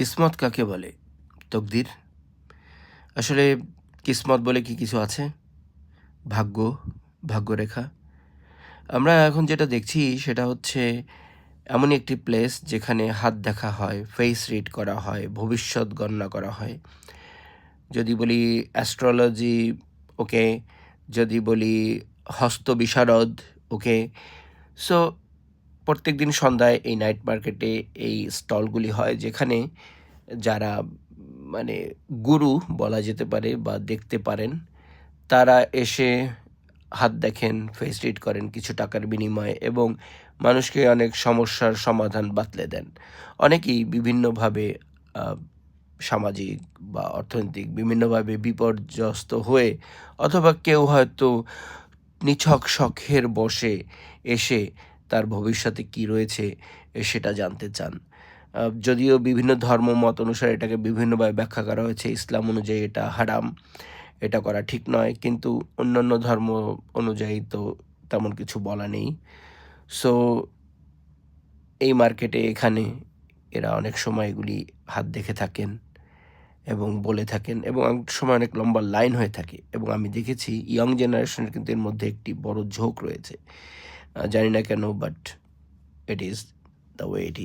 কিসমত কাকে বলে? তকদির? আসলে কিসমত বলে কি কিছু আছে? ভাগ্য, ভাগ্যরেখা। আমরা এখন যেটা দেখছি সেটা হচ্ছে এমনই একটি প্লেস যেখানে হাত দেখা হয় ফেস রিড করা হয়, ভবিষ্যৎ গণনা করা হয়। যদি বলি অ্যাস্ট্রোলজি ওকে যদি বলি হস্ত বিশারদ ওকে সো প্রত্যেক দিন সন্ধ্যায় এই নাইট মার্কেটে এই স্টলগুলি হয়, যেখানে যারা মানে গুরু বলা যেতে পারে বা দেখতে পারেন, তারা এসে হাত দেখেন ফেস রিড করেন কিছু টাকার বিনিময়ে এবং মানুষকে অনেক সমস্যার সমাধান বাতলে দেন। অনেকেই বিভিন্নভাবে সামাজিক বা অর্থনৈতিক বিভিন্নভাবে বিপর্যস্ত হয়ে অথবা কেউ হয়তো নিছক শখের বসে এসে তার ভবিষ্যতে কি রয়েছে সেটা জানতে চান। যদিও বিভিন্ন ধর্ম, মত অনুসারে এটাকে বিভিন্নভাবে ব্যাখ্যা করা হয়েছে, ইসলাম অনুযায়ী এটা হারাম, এটা করা ঠিক নয়, কিন্তু অন্যান্য ধর্ম অনুযায়ী তো তেমন কিছু বলা নেই। সো এই মার্কেটে এখানে এরা অনেক সময় এগুলি হাত দেখে থাকেন এবং বলে থাকেন এবং অনেক সময় অনেক লম্বা লাইন হয়ে থাকে এবং আমি দেখেছি ইয়ং জেনারেশনের কিন্তু এর মধ্যে একটি বড় ঝোঁক রয়েছে। জানি না কেন but it is the way it is